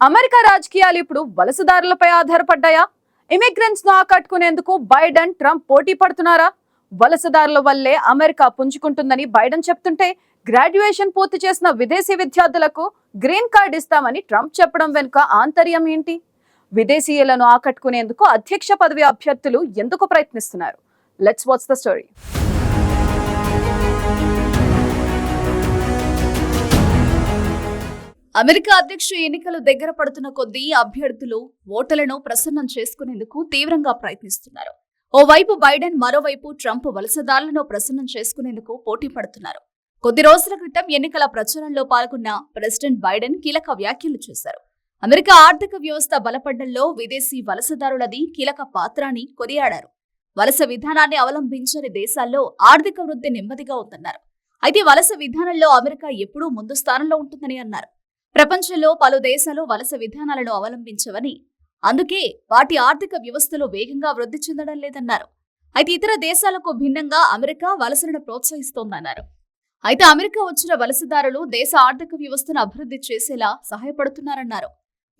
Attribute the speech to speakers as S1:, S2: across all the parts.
S1: America రాజకీయాలు ఇప్పుడు వలసదారులపై ఆధారపడ్డాయా? ఇమిగ్రెంట్స్ను ఆకట్టుకునేందుకు Biden Trump పోటీ పడుతున్నారా? వలసదారుల వల్లే అమెరికా పుంజుకుంటుందని బైడెన్ చెప్తుంటే గ్రాడ్యుయేషన్ పూర్తి చేసిన విదేశీ విద్యార్థులకు గ్రీన్ కార్డ్ ఇస్తామని ట్రంప్ చెప్పడం వెనుక ఆంతర్యం ఏంటి? విదేశీయులను ఆకట్టుకునేందుకు అధ్యక్ష పదవి అభ్యర్థులు ఎందుకు ప్రయత్నిస్తున్నారు? Let's watch the story
S2: America అధ్యక్ష ఎన్నికలు దగ్గర పడుతున్న కొద్దీ అభ్యర్థులు ఓటర్లను ప్రసన్నం చేసుకునేందుకు తీవ్రంగా ప్రయత్నిస్తున్నారు. ఓవైపు బైడెన్ మరోవైపు ట్రంప్ వలసదారులను ప్రసన్నం చేసుకునేందుకు పోటీ పడుతున్నారు. కొద్ది రోజుల క్రితం ఎన్నికల ప్రచారంలో పాల్గొన్న ప్రెసిడెంట్ బైడెన్ కీలక వ్యాఖ్యలు చేశారు. అమెరికా ఆర్థిక వ్యవస్థ బలపడ్డంలో విదేశీ వలసదారులది కీలక పాత్ర అని కొనియాడారు. వలస విధానాన్ని అవలంబించని దేశాల్లో ఆర్థిక వృద్ధి నెమ్మదిగా ఉందన్నారు. అయితే వలస విధానంలో అమెరికా ఎప్పుడూ ముందు స్థానంలో ఉంటుందని అన్నారు. ప్రపంచంలో పలు దేశాలు వలస విధానాలను అవలంబించవని అందుకే వాటి ఆర్థిక వ్యవస్థలు వేగంగా వృద్ధి చెందడం లేదన్నారు. అయితే ఇతర దేశాలకు భిన్నంగా అమెరికా వలసలను ప్రోత్సహిస్తోందన్నారు. అయితే అమెరికా వచ్చిన వలసదారులు దేశ ఆర్థిక వ్యవస్థను అభివృద్ధి చేసేలా సహాయపడుతున్నారన్నారు.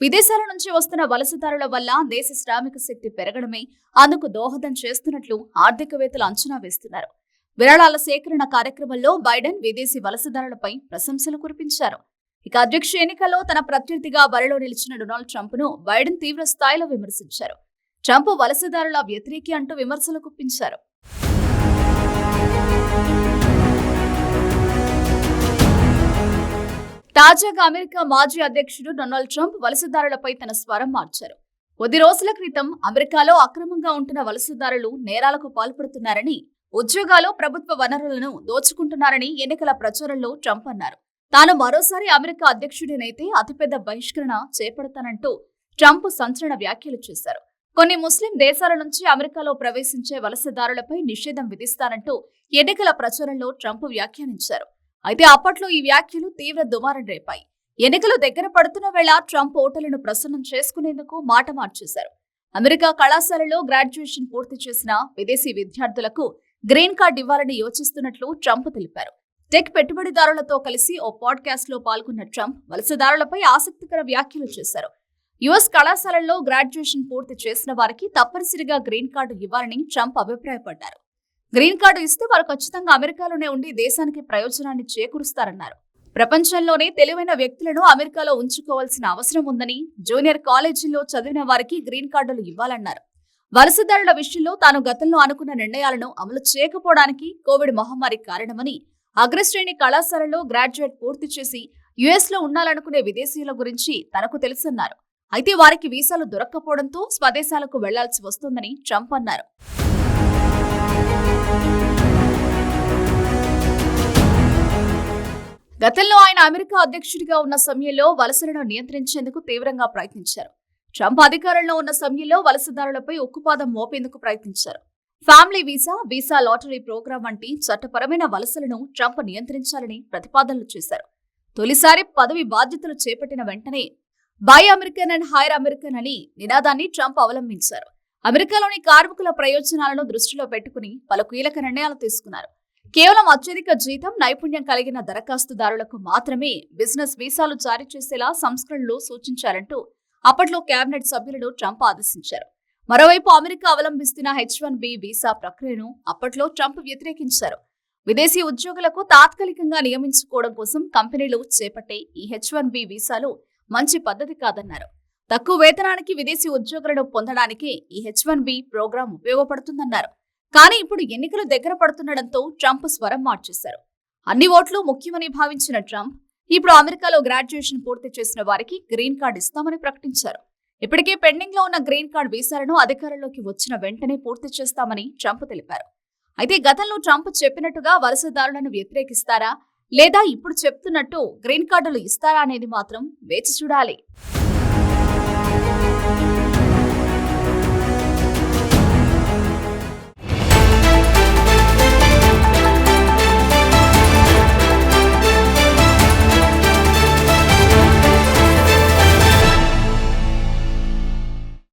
S2: విదేశాల నుంచి వస్తున్న వలసదారుల వల్ల దేశ శ్రామిక శక్తి పెరగడమే అందుకు దోహదం చేస్తున్నట్లు ఆర్థికవేత్తలు అంచనా వేస్తున్నారు. విరాళాల సేకరణ కార్యక్రమంలో బైడెన్ విదేశీ వలసదారులపై ప్రశంసలు కురిపించారు. ఇక అధ్యక్ష ఎన్నికల్లో తన ప్రత్యర్థిగా బరిలో నిలిచిన డొనాల్డ్ ట్రంప్ను బైడెన్ తీవ్ర స్థాయిలో విమర్శించారు. ట్రంప్ వలసదారుల వ్యతిరేకి అంటూ విమర్శలు గుప్పించారు తాజాగా అమెరికా మాజీ అధ్యక్షుడు డొనాల్డ్ ట్రంప్ వలసదారులపై తన స్వరం మార్చారు. కొద్ది రోజుల క్రితం అమెరికాలో అక్రమంగా ఉంటున్న వలసదారులు నేరాలకు పాల్పడుతున్నారని ఉద్యోగాలు ప్రభుత్వ వనరులను దోచుకుంటున్నారని ఎన్నికల ప్రచారంలో ట్రంప్ అన్నారు. తాను మరోసారి అమెరికా అధ్యక్షుడినైతే అతిపెద్ద బహిష్కరణ చేపడతానంటూ ట్రంప్ సంచలన వ్యాఖ్యలు చేశారు. కొన్ని ముస్లిం దేశాల నుంచి అమెరికాలో ప్రవేశించే వలసదారులపై నిషేధం విధిస్తానంటూ ఎన్నికల ప్రచారంలో ట్రంప్ వ్యాఖ్యానించారు. అయితే అప్పట్లో ఈ వ్యాఖ్యలు తీవ్ర దుమారం రేపాయి. ఎన్నికలు దగ్గర పడుతున్న వేళ ట్రంప్ ఓటర్లను ప్రసన్నం చేసుకునేందుకు మాట మార్చేశారు. అమెరికా కళాశాలలో గ్రాడ్యుయేషన్ పూర్తి చేసిన విదేశీ విద్యార్థులకు గ్రీన్ కార్డ్ ఇవ్వాలని యోచిస్తున్నట్లు ట్రంప్ తెలిపారు. టెక్ పెట్టుబడిదారులతో కలిసి ఓ పాడ్కాస్ట్లో పాల్గొన్న ట్రంప్ వలసదారులపై ఆసక్తికర వ్యాఖ్యలు చేశారు. యుఎస్ కళాశాలల్లో గ్రాడ్యుయేషన్ పూర్తి చేసిన వారికి తప్పనిసరిగా గ్రీన్ కార్డు ఇవ్వాలని ట్రంప్ అభిప్రాయపడ్డారు. గ్రీన్ కార్డు ఇస్తే వారు ఖచ్చితంగా అమెరికాలోనే ఉండి దేశానికి ప్రయోజనాన్ని చేకూరుస్తారన్నారు. ప్రపంచంలోనే తెలివైన వ్యక్తులను అమెరికాలో ఉంచుకోవాల్సిన అవసరం ఉందని జూనియర్ కాలేజీల్లో చదివిన వారికి గ్రీన్ కార్డులు ఇవ్వాలన్నారు. వలసదారుల విషయంలో తాను గతంలో అనుకున్న నిర్ణయాలను అమలు చేయకపోవడానికి కోవిడ్ మహమ్మారి కారణమని అగ్రశ్రేణి కళాశాలలో గ్రాడ్యుయేట్ పూర్తి చేసి యుఎస్లో ఉండాలనుకునే విదేశీయుల గురించి తనకు తెలుసన్నారు. అయితే వారికి వీసాలు దొరక్కపోవడంతో స్వదేశాలకు వెళ్ళాల్సి వస్తుందని ట్రంప్ అన్నారు. గతంలో ఆయన అమెరికా అధ్యక్షుడిగా ఉన్న సమయంలో వలసలను నియంత్రించేందుకు తీవ్రంగా ప్రయత్నించారు. ట్రంప్ అధికారంలో ఉన్న సమయంలో వలసదారులపై ఉక్కుపాదం మోపేందుకు ప్రయత్నించారు. Family visa visa lottery program వంటి చట్టపరమైన వలసలను ట్రంప్ నియంత్రించాలని ప్రతిపాదనలు చేశారు. తొలిసారి పదవి బాధ్యతలు చేపట్టిన వెంటనే buy American and hire American అని నినాదాన్ని ట్రంప్ అవలంబించారు. అమెరికాలోని కార్మికుల ప్రయోజనాలను దృష్టిలో పెట్టుకుని పలు కీలక నిర్ణయాలు తీసుకున్నారు. కేవలం అత్యధిక జీతం నైపుణ్యం కలిగిన దరఖాస్తుదారులకు మాత్రమే బిజినెస్ వీసాలు జారీ చేసేలా సంస్కరణలు సూచించారంటూ అప్పట్లో కేబినెట్ సభ్యులను ట్రంప్ ఆదేశించారు. మరోవైపు అమెరికా అవలంబిస్తున్న హెచ్ వన్ బి వీసా ప్రక్రియను అప్పట్లో ట్రంప్ వ్యతిరేకించారు. విదేశీ ఉద్యోగులకు తాత్కాలికంగా నియమించుకోవడం కోసం కంపెనీలు చేపట్టే ఈ హెచ్ వన్ బి వీసాలు మంచి పద్ధతి కాదన్నారు. తక్కువ వేతనానికి విదేశీ ఉద్యోగులను పొందడానికి ఈ హెచ్ వన్ బి ప్రోగ్రాం ఉపయోగపడుతుందన్నారు. కానీ ఇప్పుడు ఎన్నికలు దగ్గర పడుతుండడంతో ట్రంప్ స్వరం మార్చేశారు. అన్ని ఓట్లు ముఖ్యమని భావించిన ట్రంప్ ఇప్పుడు అమెరికాలో గ్రాడ్యుయేషన్ పూర్తి చేసిన వారికి గ్రీన్ కార్డు ఇస్తామని ప్రకటించారు. ఇప్పటికే పెండింగ్లో ఉన్న గ్రీన్ కార్డు వీసాలను అధికారంలోకి వచ్చిన వెంటనే పూర్తి చేస్తామని ట్రంప్ తెలిపారు. అయితే గతంలో ట్రంప్ చెప్పినట్టుగా వలసదారులను వ్యతిరేకిస్తారా? లేదా ఇప్పుడు చెప్తున్నట్టు గ్రీన్ కార్డులు ఇస్తారా అనేది మాత్రం వేచి చూడాలి.